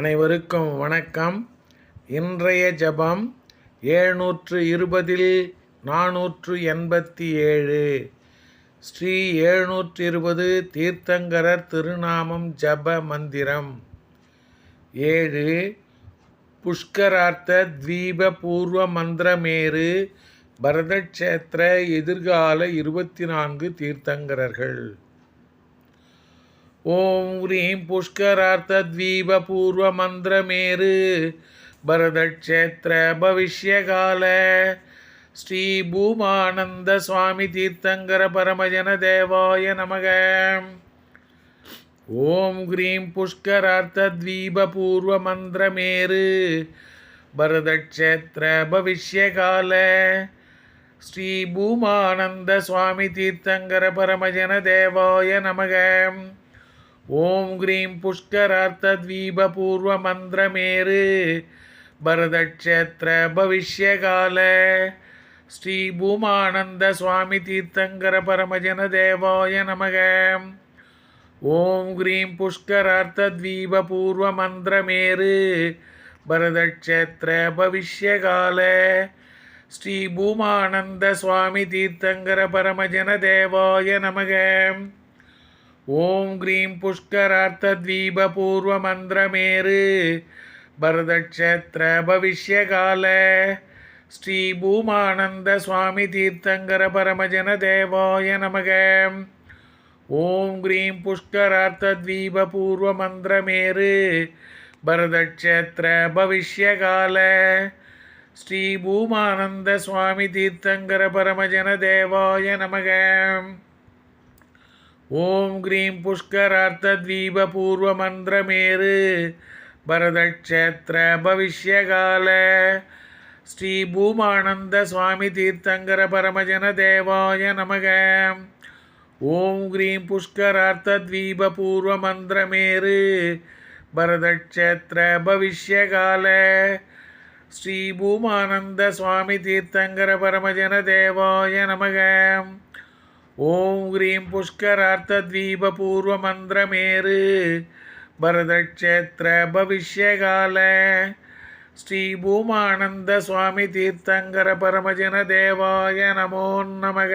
அனைவருக்கும் வணக்கம். இன்றைய ஜபம் ஏழ்நூற்று இருபதில் நானூற்று எண்பத்தி ஏழு ஸ்ரீ ஏழ்நூற்று இருபது தீர்த்தங்கரர் திருநாமம் ஜப மந்திரம். ஏழு புஷ்கரார்த்த தீப பூர்வ மந்திரமேரு பரதக்ஷேத்திர எதிர்கால இருபத்தி நான்கு தீர்த்தங்கரர்கள். ஓம் ஹ்ரீம் புஷ்கரார்த்தத்வீபூர்வமந்திரமேரு பரதக்ஷேத்திர பவிஷ்யகால. ஸ்ரீ பூமானந்த சுவாமி தீர்த்தங்கர பரமஜன தேவாய நமக. ஓம் ஹ்ரீம் புஷ்கரார்த்தத்வீபூர்வமந்திரமேரு பரதக்ஷேத்திர பவிஷ்யகால. ஸ்ரீ பூமானந்த சுவாமி தீர்த்தங்கர பரமஜன தேவாய நமகம் ஓம் கிரீம் புஷ்கரார்த்தத்வீபூர்வமந்திரமேரு பரதக்ஷேத்திர பவிஷ்யகால. ஸ்ரீ பூமானந்த சுவாமி தீர்த்தங்கர பரமஜன தேவாய நமக. ஓம் கிரீம் புஷ்கரார்த்தத்வீபூர்வமந்திரமேரு பரதக்ஷேத்திர பவிஷ்யகால. ஸ்ரீ பூமானந்த சுவாமி தீர்த்தங்கர பரமஜன தேவாய நமகம் ஓம் க்ரீம் புஷ்கரார்த்தத்வீபூர்வமந்திரமேரு பரதக்ஷேத்திர பவிஷ்யகால. ஸ்ரீ பூமானந்த சுவாமி தீர்த்தங்கர பரமஜன தேவாய நமக. ஓம் க்ரீம் புஷ்கரார்த்தத்வீபூர்வமந்திரமேரு பரதக்ஷேத்திர பவிஷ்யகால. ஸ்ரீ பூமானந்த சுவாமி தீர்த்தங்கர பரமஜன தேவாய நமகம் ஓம் க்ரீம் புஷ்கரார்த்தத்வீபூர்வமந்திரமேரு பரதக்ஷேத்திர பவிஷ்யகால. ஸ்ரீ பூமானந்த சுவாமி தீர்த்தங்கர பரமஜன தேவாய நமக. ஓம் க்ரீம் புஷ்கரார்த்தத்வீபூர்வமந்திரமேரு பரதக்ஷேத்திர பவிஷ்யகால. ஸ்ரீ பூமானந்த சுவாமி தீர்த்தங்கர பரமஜன தேவாய நமகம் ஓம் க்ரீம் புஷ்கரார்த்தத்வீபூர்வமந்திரமேரு பரதக்ஷேத்திர பவிஷ்யகால. ஸ்ரீ பூமானந்த சுவாமி தீர்த்தங்கர பரமஜன தேவாய நமோ நமக.